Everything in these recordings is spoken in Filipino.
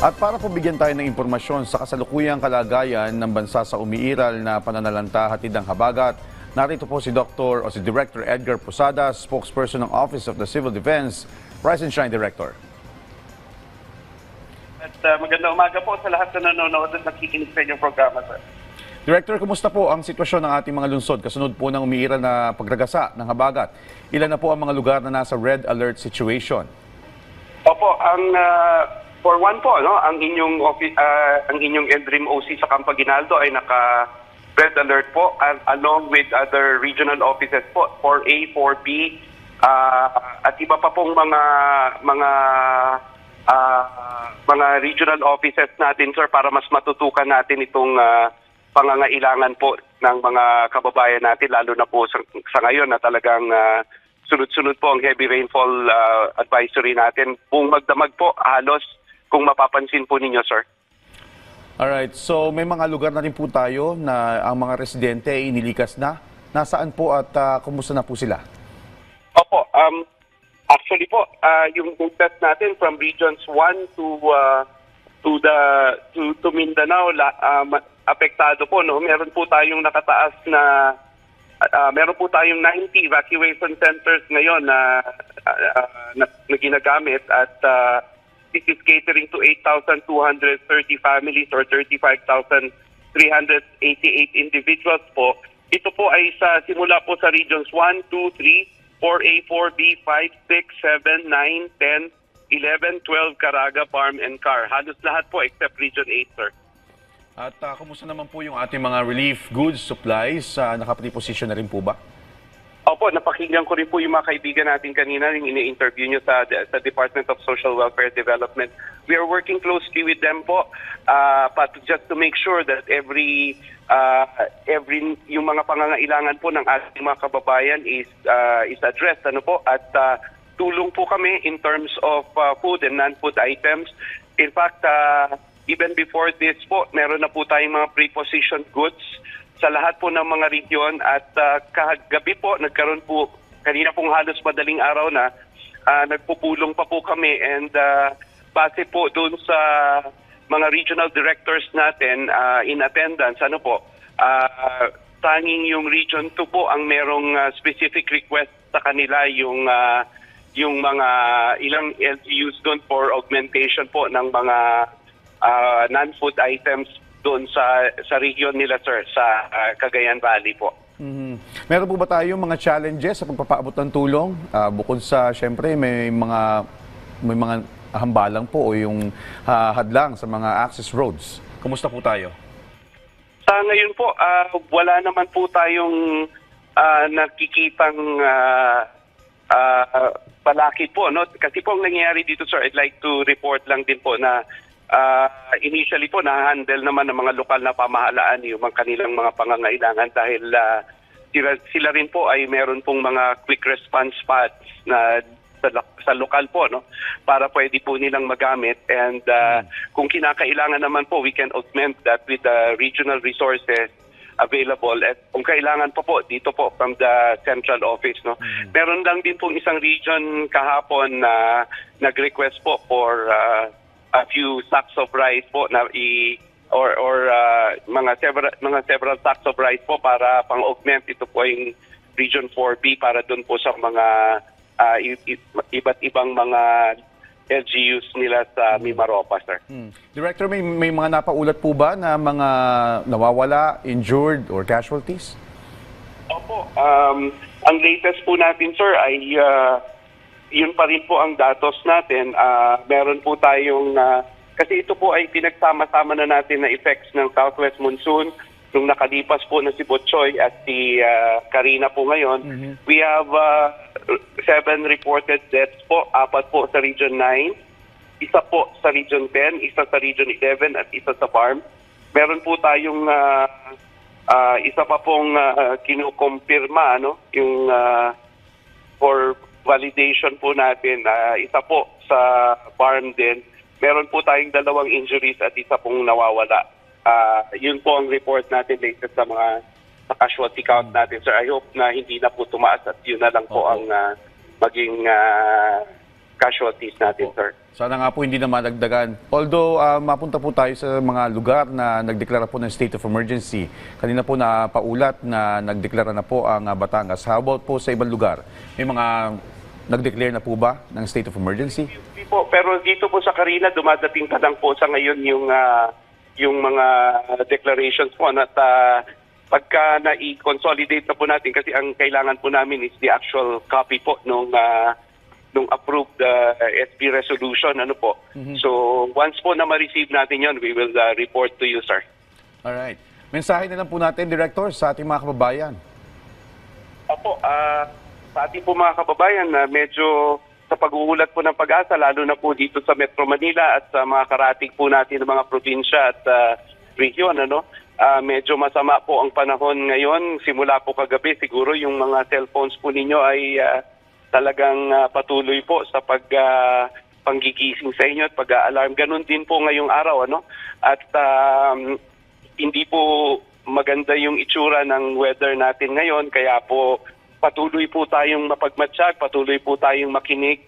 At para po bigyan tayo ng impormasyon sa kasalukuyang kalagayan ng bansa sa umiiral na pananalanta hatid ng habagat, narito po si Dr. o si Director Edgar Posada, spokesperson ng Office of the Civil Defense, Rise and Shine Director. At uh, magandang umaga po sa lahat na nanonood at nakikinig sa inyong programa, sir. Director, kumusta po ang sitwasyon ng ating mga lungsod kasunod po ng umiiral na pagragasa ng habagat? Ilan na po ang mga lugar na nasa red alert situation? Opo, ang uh, for one po, no, ang inyong office, ang inyong Endrim OC sa Campaginaldo ay naka red alert po and along with other regional offices po 4A, 4B uh, at iba pa pong mga mga ah, mga regional offices natin sir para mas matutukan natin itong ah, pangangailangan po ng mga kababayan natin lalo na po sa, sa ngayon na talagang ah, sunod-sunod po ang heavy rainfall ah, advisory natin. Buong magdamag po halos kung mapapansin po ninyo sir. Alright, so may mga lugar na rin po tayo na ang mga residente ay inilikas na. Nasaan po at ah, kumusta na po sila? Opo, um, actually po, ah, yung movement natin from regions 1 to ah, to the to, to Mindanao, la, ma- apektado po no. Meron po tayong nakataas na ah, meron po tayong 90 evacuation centers ngayon na ah, ah, na, na ginagamit at ah, this is catering to 8,230 families or 35,388 individuals po. Ito po ay sa simula po sa regions 1, 2, 3, 4A, 4B, 5, 6, 7, 9, 10, 11, 12, Caraga, Farm, and Car. Halos lahat po except Region 8, sir. At ah, kumusta naman po yung ating mga relief goods, supplies? Uh, nakapreposition na rin po ba? Opo, napakinggan ko rin po yung mga kaibigan natin kanina yung ini-interview nyo sa, sa Department of Social Welfare Development. We are working closely with them po uh, but just to make sure that every uh, every yung mga pangangailangan po ng ating mga kababayan is uh, is addressed ano po at uh, tulong po kami in terms of uh, food and non-food items. In fact, uh, even before this po, meron na po tayong mga pre-positioned goods sa lahat po ng mga region. At uh, kagabi po nagkaroon po kanina pong halos madaling araw na uh, nagpupulong pa po kami. And uh, base po doon sa mga regional directors natin uh, in attendance ano po uh, tanging yung region 2 po ang merong uh, specific request sa kanila yung uh, yung mga ilang LGUs doon for augmentation po ng mga uh, non-food items doon sa sa region nila sir sa uh, Cagayan Valley po. Mhm. Meron po ba tayo mga challenges sa pagpapaabot ng tulong? Ah, bukod sa, syempre, may mga may mga hambalang po o yung ah, hadlang sa mga access roads. Kumusta po tayo? Sa ngayon po, ah, wala naman po tayong ah, nakikitang uh, balakid po. No? Kasi po ang nangyayari dito, sir, I'd like to report lang din po na ah, initially po, na-handle naman ng mga lokal na pamahalaan yung mga kanilang mga pangangailangan dahil ah, sila, sila rin po ay meron pong mga quick response pads na sa, sa lokal po no? Para pwede po nilang magamit and uh, kung kinakailangan naman po we can augment that with the regional resources available at kung kailangan pa po dito po from the central office no? Meron lang din pong isang region kahapon na nag-request po for uh, few sacks of rice po na i or or uh, mga several mga several sacks of rice po para pang-augment ito po yung region 4B para doon po sa mga uh, iba't ibang mga LGUs nila sa Mimaropa, sir. Hmm. Director, may, may mga napaulat po ba na mga nawawala, injured, or casualties? Opo. Um, ang latest po natin, sir, ay uh, yun pa rin po ang datos natin. Uh, meron po tayong, uh, kasi ito po ay pinagsama-sama na natin na effects ng southwest monsoon nung nakalipas po na si Botchoy at si uh, Karina po ngayon. We have uh, seven reported deaths po, apat po sa Region 9, isa po sa Region 10, isa sa Region 11 at isa sa farm. Meron po tayong ah, ah, isa pa pong uh, kinukumpirma ano, yung ah, for validation po natin, ah, isa po sa farm din. Meron po tayong dalawang injuries at isa pong nawawala. Ah, yun po ang report natin latest sa mga sa casualty count natin. Sir, I hope na hindi na po tumaas at yun na lang po Opo. ang ah, maging ah, casualties natin, sir. Sana nga po hindi na madagdagan. Although ah, mapunta po tayo sa mga lugar na nagdeklara po ng state of emergency. Kanina po na paulat na nagdeklara na po ang ah, Batangas. How about po sa ibang lugar? May mga nagdeclare na po ba ng state of emergency? Hindi po, pero dito po sa Karina, dumadating pa lang po sa ngayon yung ah, yung mga declarations po at ah, pagka na-consolidate na po natin kasi ang kailangan po namin is the actual copy po nung ah, nung approved ah, SB resolution ano po. So once po na ma-receive natin yon, we will ah, report to you, sir. Alright. Mensahe na lang po natin, Director, sa ating mga kababayan. Opo, ah sa ating po mga kababayan na medyo sa pag-uulat po ng pag-asa, lalo na po dito sa Metro Manila at sa mga karating po natin ng mga probinsya at ah, region, ano, ah, medyo masama po ang panahon ngayon. Simula po kagabi, siguro yung mga cellphones po ninyo ay ah, talagang ah, patuloy po sa pag ah, panggigising sa inyo at pag-alarm. Ganun din po ngayong araw, ano? At um, hindi po maganda yung itsura ng weather natin ngayon kaya po patuloy po tayong mapagmatsyag, patuloy po tayong makinig.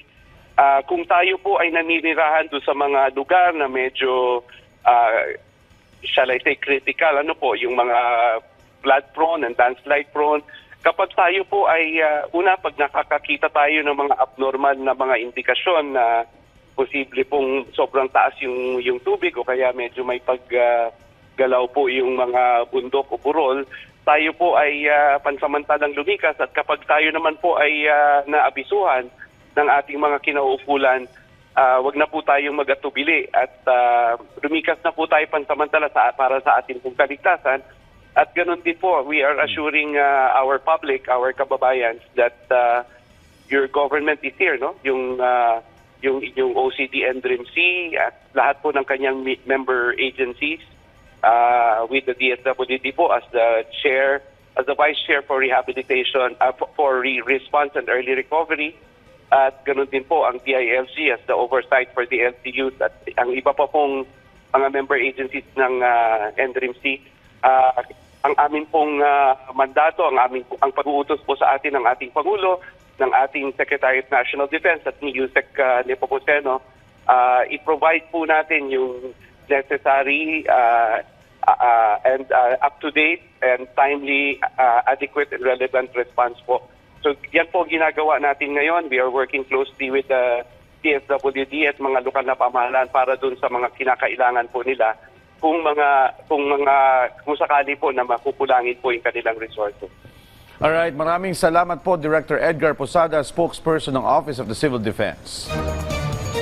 Ah, kung tayo po ay naninirahan doon sa mga lugar na medyo ah, shall I say critical, ano po, yung mga flood prone and landslide prone, kapag tayo po ay ah, una pag nakakakita tayo ng mga abnormal na mga indikasyon na posible pong sobrang taas yung yung tubig o kaya medyo may pag ah, galaw po yung mga bundok o burol, tayo po ay ah, pansamantalang lumikas at kapag tayo naman po ay ah, naabisuhan ng ating mga kinauukulan, ah, wag na po tayong magatubili at ah, lumikas na po tayo pansamantala sa, para sa ating pong kaligtasan. At ganun din po, we are assuring ah, our public, our kababayans that ah, your government is here, no? Yung ah, yung yung OCD and DRIMC at lahat po ng kanyang member agencies uh, with the DSWD po as the chair, as the vice chair for rehabilitation, uh, for- for re- response and early recovery. At ganun din po ang DILG as the oversight for the LCUs at ang iba pa pong mga member agencies ng uh, NDRIMC. Uh, ang amin pong uh, mandato, ang aming ang pag-uutos po sa atin ng ating Pangulo, ng ating Secretary of National Defense at ni Yusek uh, Nepomuceno, uh, i-provide po natin yung necessary uh, uh, uh, and uh, up-to-date and timely, uh, adequate and relevant response po. So yan po ginagawa natin ngayon. We are working closely with the DSWD at mga lokal na pamahalaan para dun sa mga kinakailangan po nila kung mga kung mga kung sakali po na makukulangin po yung kanilang resources. Alright, maraming salamat po, Director Edgar Posada, spokesperson ng Office of the Civil Defense.